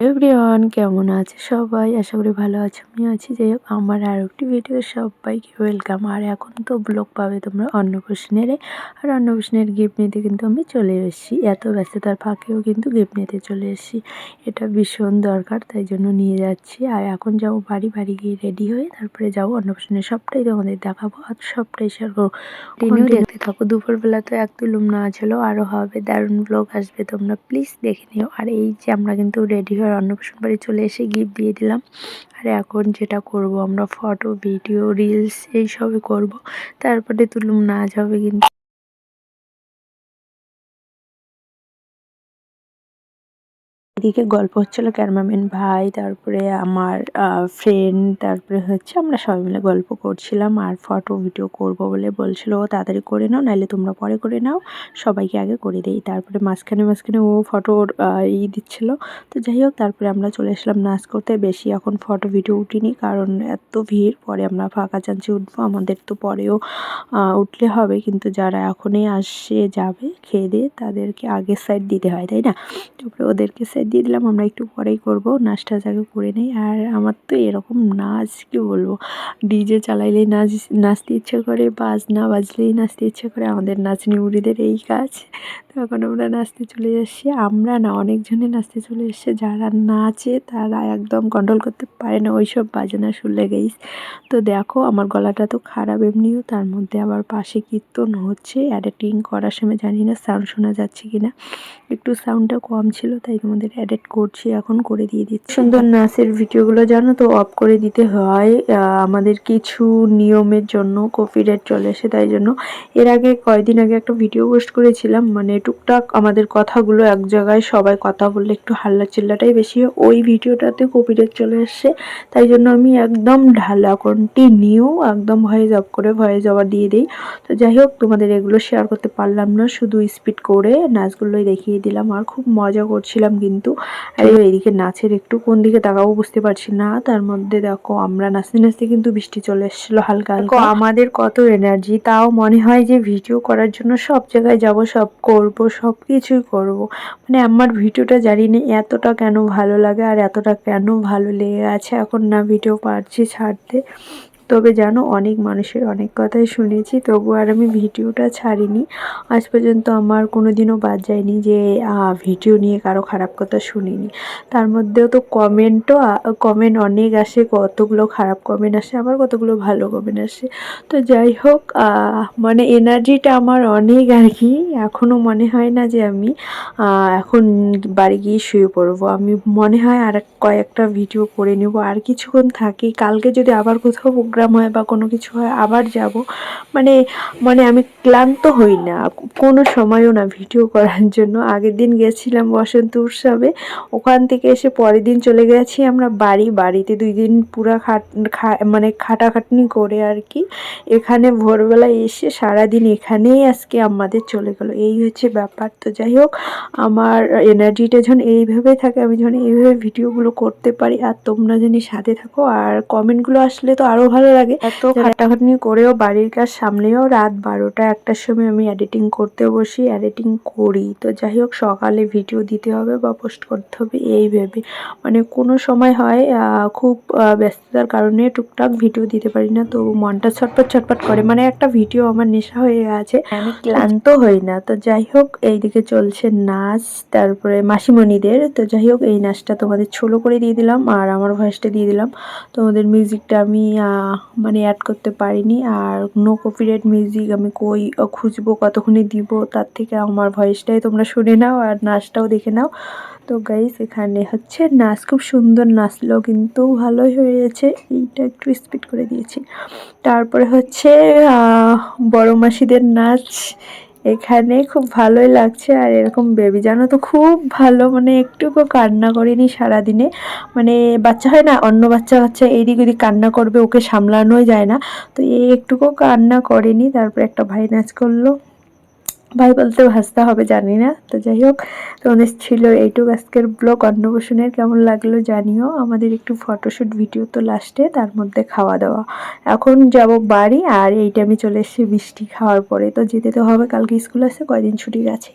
Everyone কেমন আছে সবাই? আশা করি ভালো আছো আমি আছি। যাই হোক আমার আর একটি ভিডিও সবাইকে ওয়েলকাম আর এখন তো ব্লগ পাবে তোমরা অন্নপ্রাশনের। আর অন্নপ্রাশনের গিফট নিতে কিন্তু আমি চলে এসেছি। এত ব্যস্ততার ফাঁকেও কিন্তু গিফট নিতে চলে এসেছি। এটা ভীষণ দরকার তাই জন্য নিয়ে যাচ্ছি। আর এখন যাব বাড়ি বাড়ি গিয়ে রেডি হয়ে তারপরে যাব অন্নপ্রাশনের। সবটাই তোমাদের দেখাবো আর সবটাই শেয়ার করব। টিনিও দেখতে থাকো দুপুরবেলা তো এক তুলুম না ছিল আরও হবে। দারুণ ব্লগ আসবে তোমরা প্লিজ দেখে নিও। আর এই যে আমরা কিন্তু রেডি হয়ে আর অন্নপ্রাশন বাড়ি চলে এসে গিফট দিয়ে দিলাম। আর এখন যেটা করব আমরা ফটো ভিডিও রিলস এইসবই করব। তারপরে তুলুম, নাচ হবে কিন্তু। এদিকে গল্প হচ্ছিল ক্যামেরাম্যান ভাই, তারপরে আমার ফ্রেন্ড তারপরে হচ্ছে আমরা সবাই মিলে গল্প করছিলাম, আর ফটো ভিডিও করব বলে বলছিল, ও তাড়াতাড়ি করে নাও নাহলে তোমরা পরে করে নাও, সবাইকে আগে করে দেই। তারপরে মাঝখানে মাঝখানে ও ফটোর ই দিচ্ছিল। তো যাই হোক, তারপরে আমরা চলে আসলাম নাচ করতে। বেশি এখন ফটো ভিডিও উঠিনি, কারণ এত ভিড়, পরে আমরা ফাঁকা চান্সে উঠবো, আমাদের তো পরেও উঠলে হবে। কিন্তু যারা এখনই আসে, যাবে, খেয়ে দিয়ে তাদেরকে আগের সাইড দিতে হয়, তাই না? তারপরে ওদেরকে সাইড দিয়ে দিলাম, আমরা একটু পরেই করব। নাচটা আগে করে নেই। আর আমার তো এরকম নাচ, কি বলব? ডিজে চালাইলেই নাচ, নাচতে ইচ্ছে করে বাজ না বাজলেই নাচতে ইচ্ছে করে। আমাদের নাচনি বুড়িদের এই কাজ। তো এখন আমরা নাচতে চলে যাচ্ছি। আমরা না, অনেকজনে নাচতে চলে এসছে। যারা নাচে, তারা একদম কন্ট্রোল করতে পারে না। ওই সব বাজনা শুনলে গেইস তো দেখো, আমার গলাটা তো খারাপ এমনিও। তার মধ্যে আবার পাশে কীর্তন হচ্ছে। এডিটিং করার সময় জানি না সাউন্ড শোনা যাচ্ছে কি না একটু সাউন্ডটা কম ছিল, তাই তোমাদের এডিট করছি, এখন করে দিয়ে দিচ্ছি। সুন্দর নাচের ভিডিওগুলো জানো তো অফ করে দিতে হয়। আমাদের কিছু নিয়মের জন্য কপিরাইট চলে আসে তাই জন্য এর আগে কয়েকদিন আগে একটা ভিডিও পোস্ট করেছিলাম মানে টুকটাক আমাদের কথাগুলো এক জায়গায় সবাই কথা বললে একটু হাল্লা চিল্লাটাই বেশি হয়। ওই ভিডিওটাতে কপিরাইট চলে আসছে তাই জন্য আমি একদম ঢালা কন্টিনিউ একদম ভয়েস অফ করে ভয়েস ওভার দিয়ে দিই। তো যাই হোক, তোমাদের এগুলো শেয়ার করতে পারলাম না, শুধু স্পিড করে নাচগুলোই দেখিয়ে দিলাম। আর খুব মজা করছিলাম কিন্তু। আর এইদিকে নাচের একটু কোন দিকে তাকাবো বুঝতে পারছি না। তার মধ্যে দেখো আমরা নাচতে নাচতে কিন্তু বৃষ্টি চলে এসেছিল হালকা হালকা। আমাদের কত এনার্জি তাও মনে হয় যে ভিডিও করার জন্য সব জায়গায় যাব, সব করব সব কিছুই করব। মানে আমার ভিডিওটা জানি না এতটা কেন ভালো লাগে আর এতটা কেন ভালো লেগে আছে? এখন না ভিডিও পারছি ছাড়তে। তবে জানো, অনেক মানুষের অনেক কথাই শুনেছি, তবু আর আমি ভিডিওটা ছাড়িনি। আজ পর্যন্ত আমার কোনো দিনও বাদ যায়নি যে ভিডিও নিয়ে কারও খারাপ কথা শুনিনি। তার মধ্যেও তো কমেন্টও কমেন্ট অনেক আসে, কতগুলো খারাপ কমেন্ট আসে, আবার কতগুলো ভালো কমেন্ট আসে। তো যাই হোক মানে এনার্জিটা আমার অনেক আর কি এখনও মনে হয় না যে আমি এখন বাড়ি গিয়ে শুয়ে পড়ব। আমি মনে হয় আর কয়েকটা ভিডিও করে নেব, আর কিছুক্ষণ থাকি, কালকে যদি আবার কোথাও প্রোগ্রাম হয় বা কোনো কিছু হয়, আবার যাব। মানে মানে আমি ক্লান্ত হই না। কোনো সময়ও না ভিডিও করার জন্য। আগের দিন গেছিলাম বসন্ত উৎসবে। ওখান থেকে এসে পরের দিন চলে গেছি আমরা বাড়ি। বাড়িতে দুই দিন পুরা খাট মানে খাটাখাটনি করে আর কি। এখানে ভোরবেলায় এসে সারাদিন এখানেই আজকে আমাদের চলে গেলো। এই হচ্ছে ব্যাপার। তো যাই হোক, আমার এনার্জিটা যখন এইভাবে থাকে, আমি যখন এইভাবে ভিডিওগুলো করতে পারি, আর তোমরা জানি সাথে থাকো, আর কমেন্টগুলো আসলে তো আরও ভালো লাগে। এত খাটাখাটনি করেও বাড়ির কাজ সামলেও রাত বারোটা একটার সময় আমি এডিটিং করতে বসি এডিটিং করি। তো যাই হোক সকালে ভিডিও দিতে হবে বা পোস্ট করতে হবে এই ভেবে। মানে কোনো সময় হয় খুব ব্যস্ততার কারণে টুকটাক ভিডিও দিতে পারি না। তো মনটা ছটপট ছটপট করে। মানে একটা ভিডিও আমার নেশা হয়ে আছে। আমি ক্লান্ত। হই না। তো যাই হোক এইদিকে চলছে নাচ তারপরে মাসিমণিদের। তো যাই হোক এই নাচটা তোমাদের ছোলো করে দিয়ে দিলাম আর আমার ভয়েসটা দিয়ে দিলাম। তোমাদের মিউজিকটা আমি মানে অ্যাড করতে পারিনি। আর নো কপিরাইট মিউজিক আমি কই খুঁজবো, কতক্ষণে দিব, তার থেকে আমার ভয়েসটাই তোমরা শুনে নাও আর নাচটাও দেখে নাও। তো গাইস এখানে হচ্ছে নাচ খুব সুন্দর নাচলো, কিন্তু ভালোই হয়েছে। এইটা একটু স্পিড করে দিয়েছি। তারপরে হচ্ছে বড় মাসিদের নাচ। এখানে খুব ভালোই লাগছে আর এরকম বেবি জানো তো খুব ভালো মানে একটুকু কান্না করিনি সারাদিনে। মানে বাচ্চা হয় না, অন্য বাচ্চা বাচ্চা এদিক ওদিক কান্না করবে, ওকে সামলানোই যায় না। তো এই একটুকু কান্না করেনি, তারপর একটা ভাই নাচ করল। ভাই বলতেও ভাসতে হবে, জানি না। তো যাই হোক তোমাদের ছিল এইটুকু আজকের ব্লগ। অন্নপ্রসনের কেমন লাগল জানিও। আমাদের একটু ফটোশ্যুট ভিডিও তো লাস্টে তার মধ্যে খাওয়া দাওয়া। এখন যাব বাড়ি আর এই টাইমে চলে এসেছি বৃষ্টি খাওয়ার পরে। তো যেতে তো হবে, কালকে স্কুল আছে, কয়দিন ছুটি গেছে